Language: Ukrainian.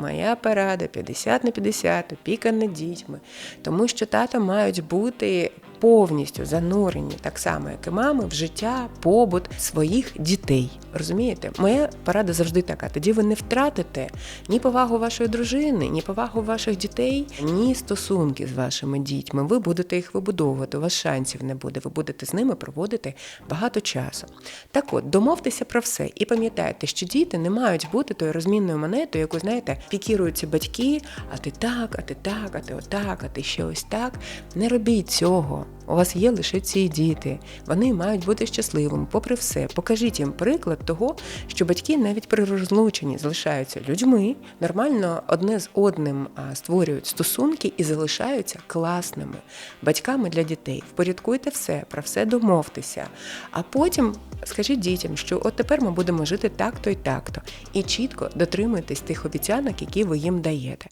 моя порада 50 на 50, опіка над дітьми. Тому що тата мають бути повністю занурені, так само, як і мами, в життя, побут своїх дітей. Розумієте? Моя порада завжди така. Тоді ви не втратите ні повагу вашої дружини, ні повагу ваших дітей, ні стосунки з вашими дітьми. Ви будете їх вибудовувати, у вас шансів не буде. Ви будете з ними проводити багато часу. Так от, домовтеся про все і пам'ятайте, що діти не мають бути тою розмінною монетою, яку знаєте, пікіруються батьки, а ти так, а ти так, а ти отак, а ти ще ось так. Не робіть цього. У вас є лише ці діти. Вони мають бути щасливими, попри все. Покажіть їм приклад того, що батьки навіть при розлученні залишаються людьми, нормально одне з одним створюють стосунки і залишаються класними батьками для дітей. Впорядкуйте все, про все домовтеся. А потім скажіть дітям, що от тепер ми будемо жити так-то і так-то. І чітко дотримуйтесь тих обіцянок, які ви їм даєте.